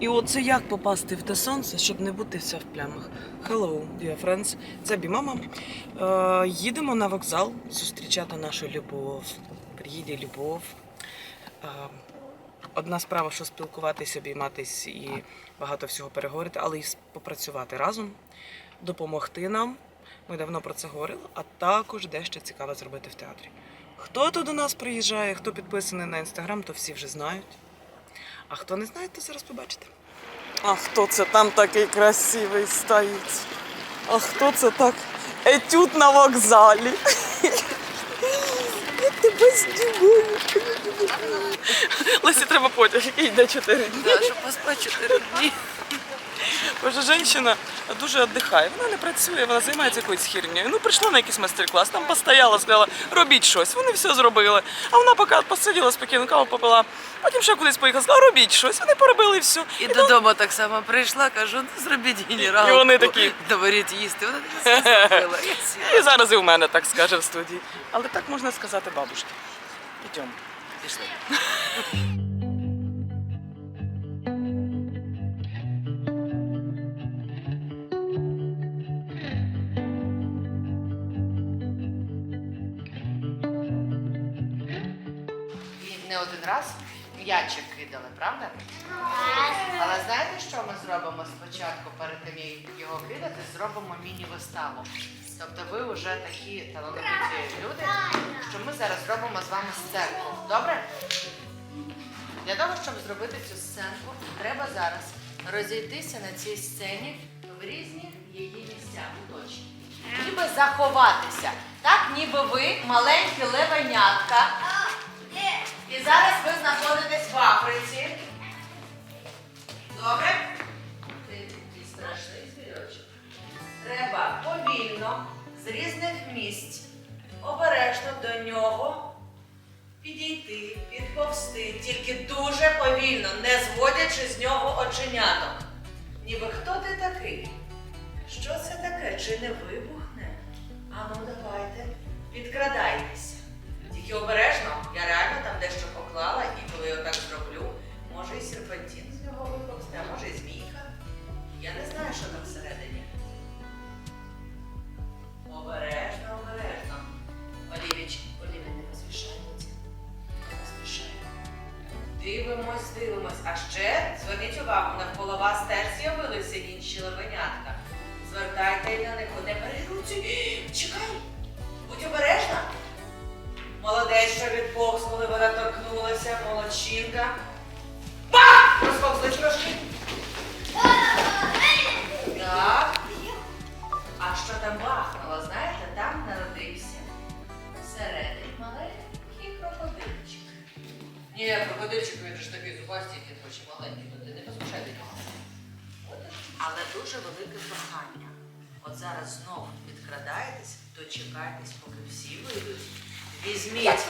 І оце як попасти в те сонце, щоб не бути вся в плямах. Hello, dear friends. Це бімама. Е, їдемо на вокзал зустрічати нашу любов. Приїде любов. Е, одна справа, що спілкуватись, обійматись і багато всього переговорити, але й попрацювати разом, допомогти нам. Ми давно про це говорили, а також дещо цікаве зробити в театрі. Хто тут до нас приїжджає, хто підписаний на інстаграм, то всі вже знають. А хто не знає, то зараз побачите. А хто це там такий красивий стоїть? А хто це так? Етюд на вокзалі. Я тебе здивую. Лесі, треба потяг, який йде 4 дні. Да, щоб поспати 4 дні. Боже, жінка дуже віддихає. Вона не працює, вона займається якоюсь хірнею. Ну, прийшла на якийсь майстер-клас, там постояла, сказала, робіть щось. Вони все зробили. А вона поки посиділа спокійно, каву попила. Потім ще кудись поїхала, сказала, робіть щось. Вони поробили і все. І додому так само прийшла, кажу, ну зробіть генералку. І вони такі. Доваріть їсти. Вона таке зробила. І зараз і в мене так скаже в студії. Але так можна сказати бабушці. Ідемо. Пішли. раз м'ячик кидали, правда? Але знаєте, що ми зробимо спочатку, перед тим, як його кидати, зробимо міні-виставу. Тобто ви вже такі талановиті люди, що ми зараз робимо з вами сценку. Добре? Для того, щоб зробити цю сценку, треба зараз розійтися на цій сцені в різні її місця, куточки. Ніби заховатися. Так, ніби ви маленькі левенятка. Зараз ви знаходитесь в Африці. Добре? Ти страшний звірочок. Треба повільно, з різних місць, обережно до нього підійти, підповзти, тільки дуже повільно, не зводячи з нього оченяток. Ніби хто ти такий? Що це таке? Чи не вибухне? А ну давайте, підкрадайтеся. Тільки обережно, я реально там дещо поклала, і коли я так зроблю, може і серпантин з нього виповзти, а може і змійка. Я не знаю, що там всередині. Обережно, обережно. Олівіч, Оліві, не поспішайте. Не поспішайте. Дивимось, дивимось. А ще зверніть увагу, навколо вас теж з'явилися інші левенятка. Звертайте на них, не бери. Чекай, будь обережна. Молодець, що відповз, коли вона торкнулася, молодчинка. Бах! Розповзли трошки. Так. А що там бахнуло, знаєте, там народився всередині маленький крокодильчик. Ні, крокодильчик він ж такий зубастий, він хоч і маленький, то не поспішай до нього. Але дуже велике прохання. От зараз знову підкрадаєтесь, дочекайтесь, поки всі вийдуть. Візьміть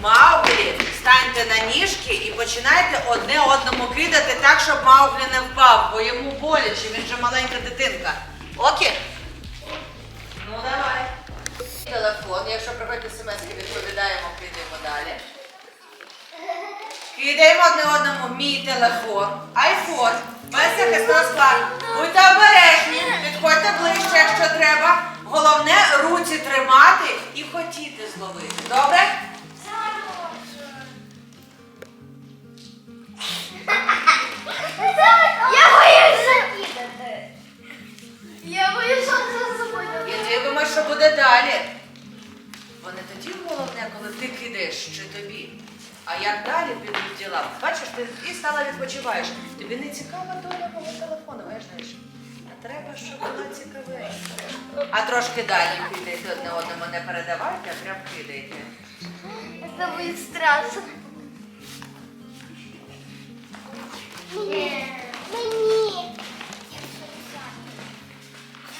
Мауглі, станьте на ніжки і починайте одне одному кидати так, щоб Мауглі не впав, бо йому боляче, він же маленька дитинка. Окей? Ну давай. Телефон, якщо приходять смс, відповідаємо, кидаємо далі. Кидаємо одне одному мій телефон, айфон, без захисного скла. Будьте обережні, підходьте ближче, якщо треба. Головне руці тримати і хотіти зловити. Добре? Я боюсь закидати. Я боюсь, що це забуде. І дивимося, що буде далі. Бо не тоді головне, коли ти кидаєш чи тобі. А як далі підуть діла? Бачиш, ти і стала відпочиваєш. Тобі не цікава доля мого телефону, знаєш? Треба, щоб була цікавенька. А трошки далі кидайте одне одному, не передавайте, а прям кидайте. Це буде страшно. Ні. Мені.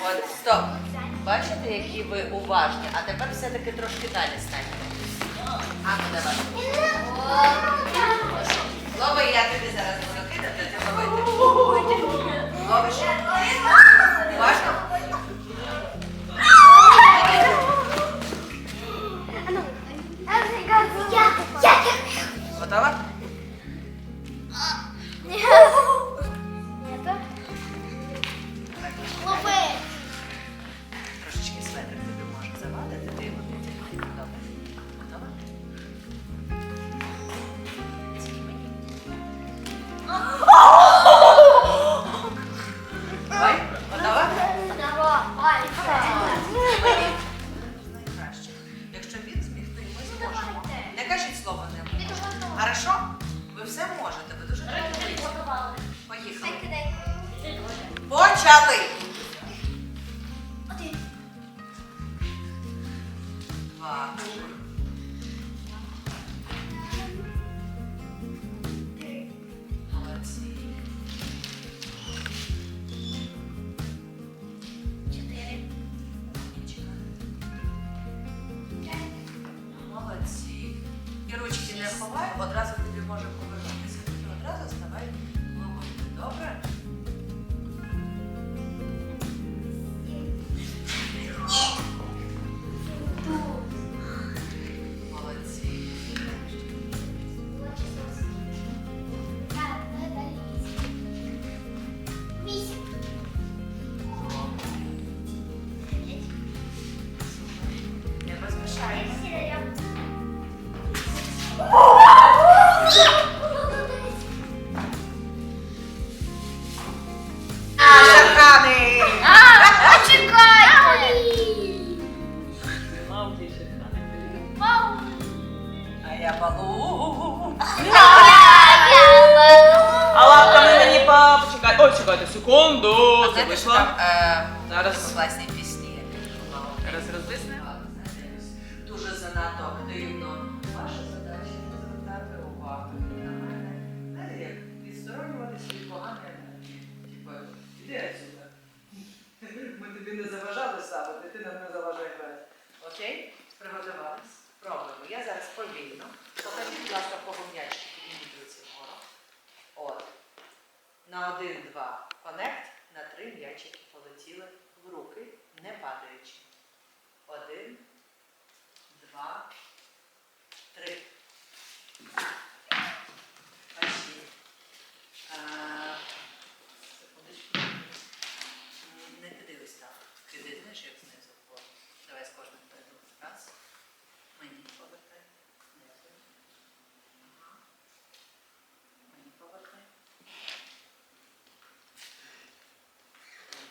От, стоп. Бачите, які ви уважні, а тепер все-таки трошки далі станьте. А ну давай. Лови, я тобі зараз буду кидати, ти лови. Ловиш? Я, Готова? Не одразу занадто активно. Ваша задача звертати увагу на як відсторонюватися від поганої енергії. Типа, іди отсюда. Ми тобі не заважали ставити, ти нам не заважай грати. Окей? Приготувались? Пробуємо. Я зараз повільно. Покажіть, будь ласка, кого м'ячки підніміть руці вгору. От. На один-два конект, на три м'ячики полетіли в руки, не падаючи. Один, два, три. Пошли. А, секундочку. М, Не кидай ось так. Кидай, знаєш, як знизу вгору. Давай з кожним передом. Раз. Мені повертай. Дякую. Ага. Мені повертай.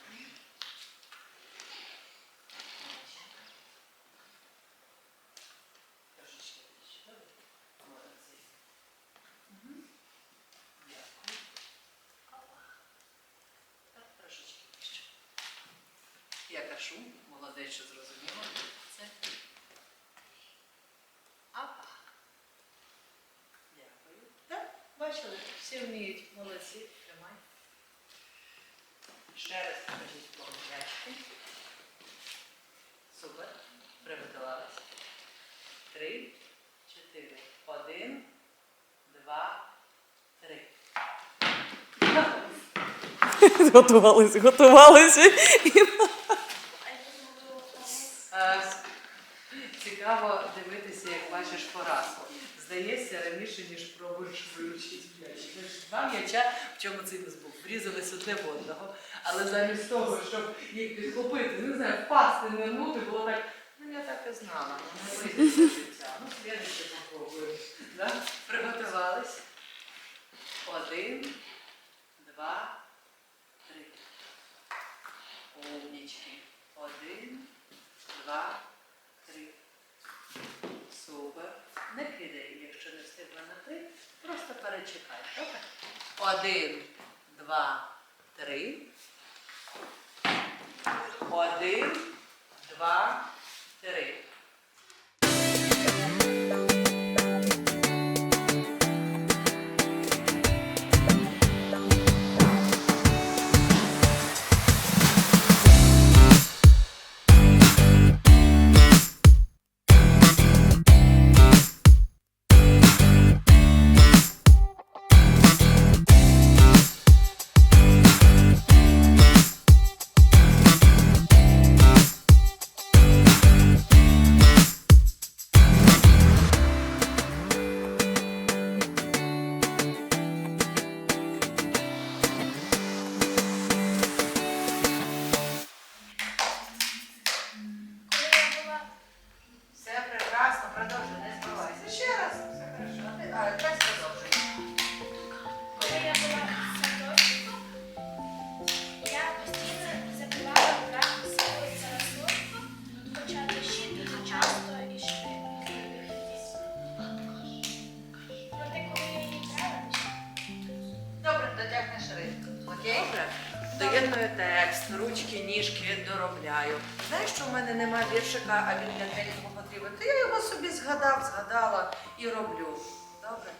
Мгм. Молодчинка. Трошечки вище. Добре? Молодці. Мгм. Дякую. Опа. Так, трошечки вище. Я кажу, молодець, що зрозуміла. Це. Апа. Дякую. Так, бачили, всі вміють. Молодці. Тримай. Ще раз покажіть помилячки. Супер. Приготувалися. Три, чотири. Один, два, три. Готувалися, готувалися. Цікаво дивитися, як бачиш поразку. Здається, раніше, ніж пробуєш вилучити м'яч. Два м'яча, в чому цимус був, врізались одне в одного. Але замість того, щоб їх підхопити, не знаю, впасти, нирнути, було так, ну я так і знала, ну не вийде життя. Ну, следующее попробуємо. Да? Приготувались. Один, два, три. Умнічки. Один, два, три. Супер. Не кидай, якщо не встигла на три. Просто перечекай. Добре? Один, два, три. Один, два, три. Ніжки доробляю. Знаєш, що в мене немає віршика, а він для тренінгу потрібен? То я його собі згадав, згадала і роблю. Добре?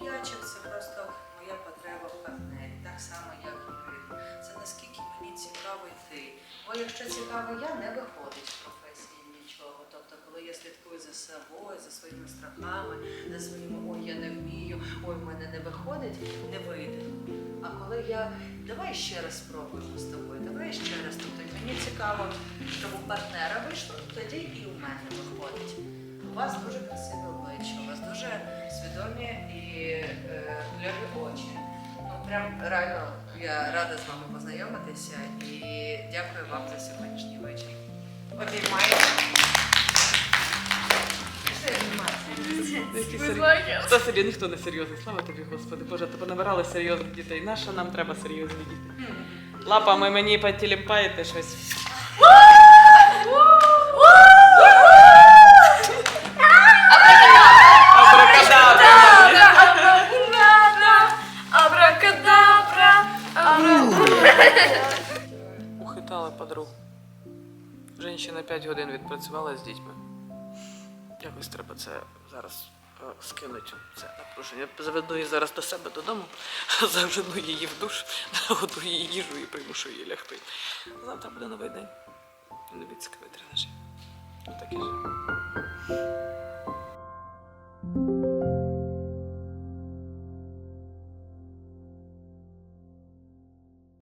М'ячик це просто моя потреба в партнері, так само, як і ритм. Це наскільки мені цікаво йти. Бо якщо цікаво я, не виходить в професії нічого. Тобто, коли я слідкую за собою, за своїми страхами, за своїми ой, я не вмію, ой, в мене не виходить, не вийде. А коли я давай ще раз спробуємо з тобою, давай ще раз. Тобто мені цікаво, щоб у партнера вийшло, тоді і у мене виходить. У вас дуже красиве обличчя, у вас дуже свідомі і е, очі. Ну прям реально я рада з вами познайомитися і дякую вам за сьогоднішній вечір. Обіймаю. Хто серйозний, ніхто не серйозний. Слава тобі, Господи. Боже, тебе набирали серйозних дітей. Нащо нам треба серйозні діти? Лапами мені потілімпаєте щось. Ухитала подругу. Женщина 5 годин відпрацювала з дітьми. Якось треба це зараз е, скинути, це напруження. Заведу її зараз до себе додому, заведу її в душ, нагодую її їжу і примушу її лягти. Завтра буде новий день. Любіть цікавий тренажі. Отаке ж.